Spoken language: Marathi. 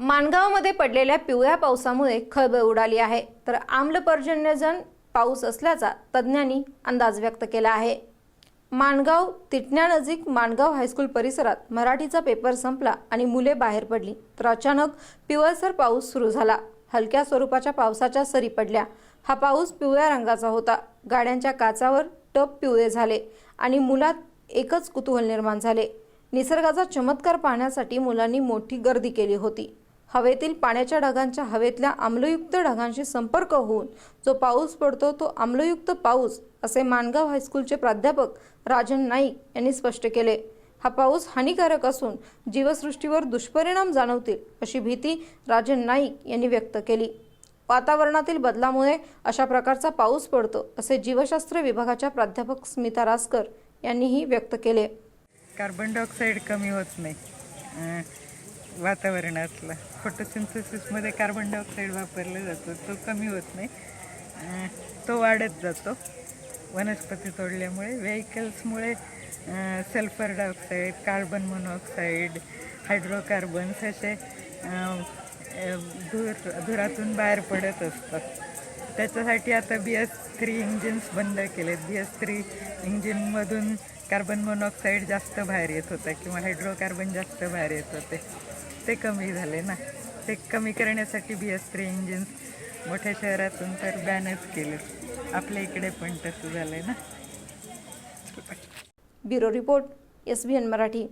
माणगावमध्ये पडलेल्या पिवळ्या पावसामुळे खळबळ उडाली आहे. तर आम्ल पर्जन्यजन पाऊस असल्याचा तज्ज्ञांनी अंदाज व्यक्त केला आहे. माणगाव तिटण्यानजीक माणगाव हायस्कूल परिसरात मराठीचा पेपर संपला आणि मुले बाहेर पडली. तर अचानक पिवळसर पाऊस सुरू झाला. हलक्या स्वरूपाच्या पावसाच्या सरी पडल्या. हा पाऊस पिवळ्या रंगाचा होता. गाड्यांच्या काचावर टप पिवळे झाले आणि मुलात एकच कुतूहल निर्माण झाले. निसर्गाचा चमत्कार पाहण्यासाठी मुलांनी मोठी गर्दी केली होती. हवेतील पाण्याच्या ढगांच्या हवेतल्या आम्लयुक्त ढगांशी संपर्क होऊन जो पाऊस पडतो तो आम्लयुक्त पाऊस असे माणगाव हायस्कूलचे प्राध्यापक राजन नाईक यांनी स्पष्ट केले. हा पाऊस हानिकारक असून जीवसृष्टीवर दुष्परिणाम जाणवतील अशी भीती राजन नाईक यांनी व्यक्त केली. वातावरणातील बदलामुळे अशा प्रकारचा पाऊस पडतो असे जीवशास्त्र विभागाच्या प्राध्यापक स्मिता रासकर यांनीही व्यक्त केले. कार्बन डायऑक्साईड कमी होत नाही. वातावरणातला. फोटोसिंथेसिसमध्ये कार्बन डायऑक्साईड वापरला जातो. तो कमी होत नाही. तो वाढत जातो. वनस्पती तोडल्यामुळे व्हेकल्समुळे sulphur dioxide carbon monoxide hydrocarbons असे धूर धुरातून बाहेर पडत असतात. त्याच्यासाठी आता बी एस थ्री इंजिन्स बंद केलेत. बी एस थ्री इंजिनमधून कार्बन मोनॉक्साईड जास्त बाहेर येत होता किंवा हायड्रोकार्बन जास्त बाहेर येत होते. ते कमी झाले ना. ते कमी करण्यासाठी बी एस थ्री इंजिन्स मोठ्या शहरातून तर बॅनच केले. आपल्या इकडे पण तसं झालं आहे ना. Bureau report S B N Marathi.